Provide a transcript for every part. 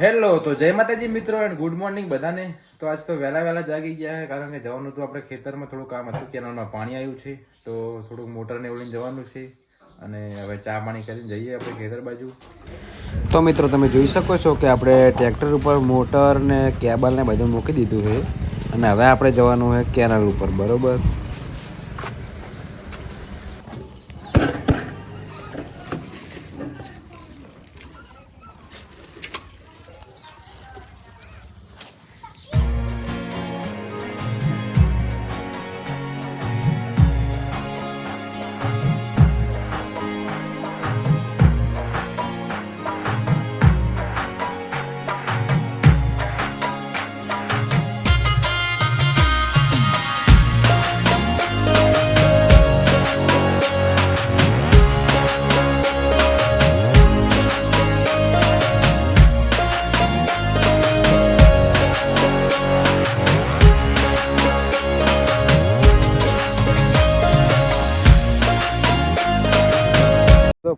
Hello તો જય માતાજી મિત્રો એન્ડ ગુડ મોર્નિંગ બધાને. તો આજ તો વહેલા વહેલા જાગી ગયા છે કારણ કે જવાનું હતું આપણે ખેતરમાં, થોડું કામ હતું, કેનાલમાં પાણી આવ્યું છે, તો થોડુંક મોટરને ઓળીને જવાનું છે, અને હવે ચા પાણી કરીને જઈએ આપણે ખેતર બાજુ. તો મિત્રો, તમે જોઈ શકો છો કે આપણે ટ્રેક્ટર ઉપર મોટર ને કેબલ બધું મૂકી દીધું છે, અને હવે આપણે જવાનું છે કેનલ ઉપર, બરોબર?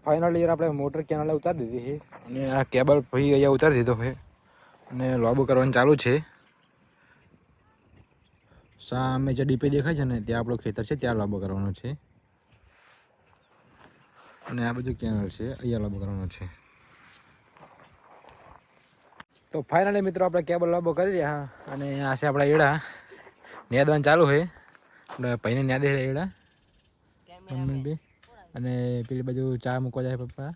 તો યાર આપણે મોટર કેનાલે ઉતારી દીધી છે. અને આ કેબલ ભાઈ અહીંયા ઉતારી દીધો છે. અને લોબો કરવાનું ચાલુ છે. સામે જે ડીપે દેખાય છે ને ત્યાં આપણું ખેતર છે ત્યાં લાંબો કરવાનો છે. અને આ બધું કેનલ છે અહીંયા લાંબો કરવાનો છે. તો ફાઇનલી મિત્રો આપણે કેબલ લાંબો કરી રહ્યા. અને આ છે આપણા એડા. નેદવાનું ચાલુ છે. આપણે ભાઈને ન્યાદે દે એડા. બે અને પેલી બાજુ ચા મૂકવા જાય પપ્પા.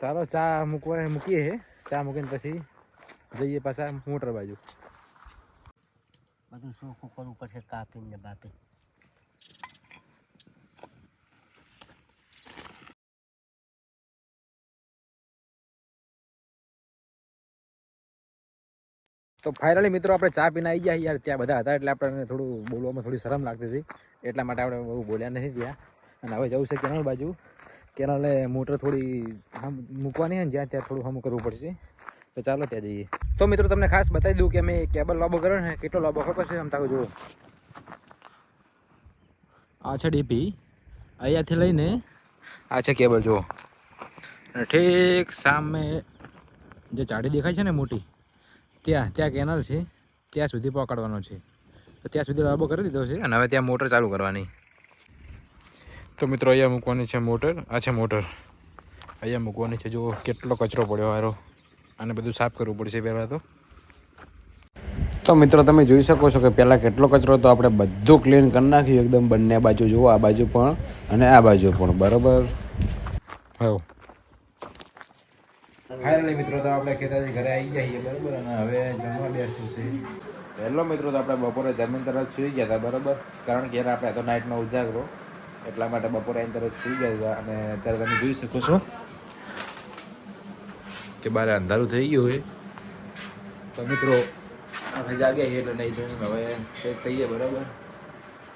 ચાલો ચા મૂકવા મૂકીએ છે ચા મૂકીને પછી જઈએ પાછા મોટર બાજુ. બધું શું કરવું પડશે કાપીને બાપી તો ફાઇનલી મિત્રો આપણે ચા પીને આવી ગયા યાર ત્યાં બધા હતા એટલે આપણને થોડું બોલવામાં થોડી શરમ લાગતી હતી. એટલા માટે આપણે બહુ બોલ્યા નથી ત્યાં. અને હવે જવું છે કેનલ બાજુ. કેનલે મોટર થોડી આમ મૂકવાની છે ને જ્યાં ત્યાં થોડું હમ કરવું પડશે. તો ચાલો ત્યાં જઈએ. તો મિત્રો તમને ખાસ બતાવી દઉં કે અમે કેબલ લોબો કર્યો ને કેટલો લોબો ખબર છે આમ તાકો જુઓ. આ છે ડીપી. અહીંયાથી લઈને આ છે કેબલ જુઓ. ઠીક સામે જે ચાડી દેખાય છે ને મોટી ત્યાં ત્યાં કેનલ છે. ત્યાં સુધી પકડવાનો છે. તો ત્યાં સુધી લાંબો કરી દીધો છે. અને હવે ત્યાં મોટર ચાલુ કરવાની. તો મિત્રો અહીંયા મૂકવાની છે મોટર. આ છે મોટર. અહીંયા મૂકવાની છે. જો કેટલો કચરો પડ્યો હારો. અને બધું સાફ કરવું પડશે પહેલાં તો. તો મિત્રો તમે જોઈ શકો છો કે પહેલાં કેટલો કચરો હતો. આપણે બધું ક્લીન કરી નાખ્યું. એકદમ બંને બાજુ. જુઓ આ બાજુ પણ અને આ બાજુ પણ. બરાબર? હવ ફાઇનલી મિત્રો, તો આપણે ખેતાજી ઘરે આવી ગયા બરાબર? અને હવે જમવા બેસું છે. પહેલો મિત્રો, તો આપણે બપોરે જમીન તરત સુઈ ગયા હતા, બરાબર? કારણ કે આપણે તો નાઇટનો ઉજાગરો, એટલા માટે બપોરે આવીને તરત સુઈ ગયા હતા, અને અત્યારે તમે જોઈ શકો છો કે બારે અંધારું થઈ ગયું હોય તો મિત્રો હવે જાગ્યા છીએ એટલે નહીં હવે ફ્રેશ થઈએ, બરાબર?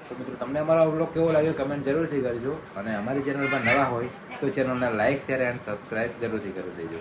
તો મિત્રો, તમને અમારો બ્લોગ કેવો લાગ્યો કમેન્ટ જરૂરથી કરજો. અને અમારી ચેનલ પર નવા હોય તો ચેનલને લાઇક શેર એન્ડ સબસ્ક્રાઇબ જરૂરથી કરી દેજો.